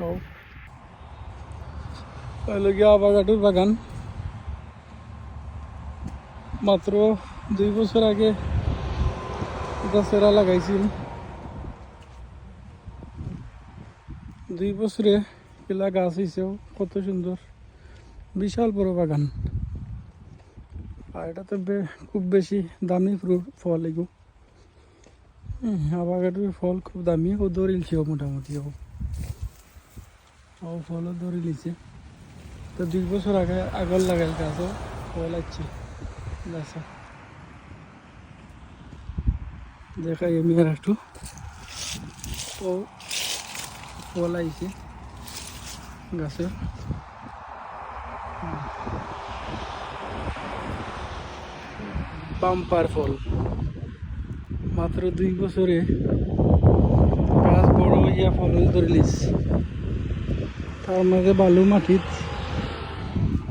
তো হলো গিয়া আবাগাটুর বাগান। মাত্র দুই বছর আগে সেরা লাগাইছিল। দুই বছরে এলা গাছ হয়েছেও কত সুন্দর। বিশাল বড় বাগান। আর এটা তো খুব বেশি দামি ফল এগো। আবাগাটুর ফল খুব দামি, ও দৌড়িলছেও মোটামুটি ও ফলও ধরে লিছে তো দুই বছর আগে আগর লাগাই গাছও ফল আছে গাছ দেখাই আমি আর একটু। ও ফল আইছে গাছের বাম্পার ফল। মাত্র দুই বছরে গাছ বড় হইয়া ফল ধরিলিস তার বালু মাটিত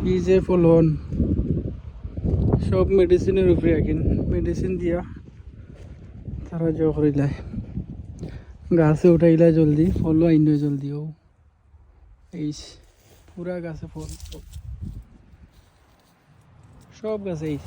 কি যে ফলন। সব মেডিসিনের উপরে আকিন মেডিসিন দিয়া তারা জো করিলাই গাছে উঠাইলা জলদি ফলও আইন জলদি ও এই পুরা গাছে ফল। সব গাছে এই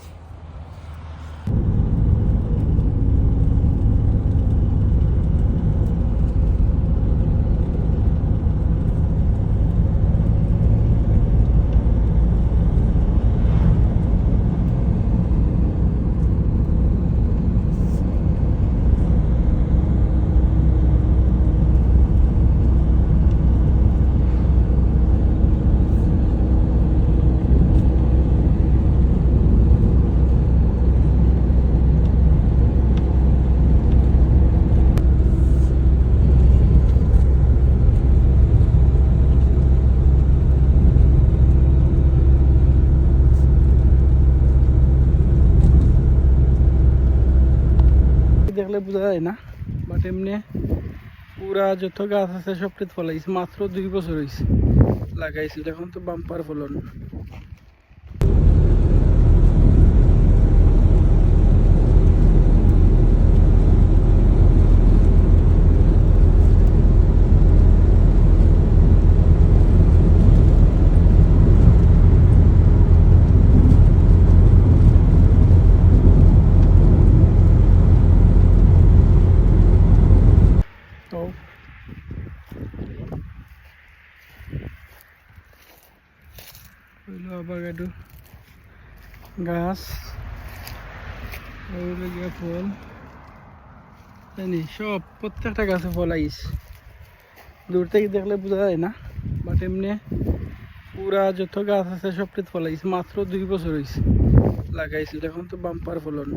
দেখলে বোঝা যায় না বাট এমনি পুরা যত গাছ আছে সবটি ফলাইছে, মাত্র দুই বছর হয়েছে লাগাইছে। এখন তো বাম্পার ফলন তো হইল আবার গাছ হইল গিয়া ফল। জানি সব প্রত্যেকটা গাছে ফল আইস। দূর থেকে দেখলে বোঝা যায় না বাট এমনি পুরা যত গাছ আছে সবটি ফল আইস। মাত্র দুই বছর হয়েছে লাগাইছিল, এখন তো বাম্পার ফলন।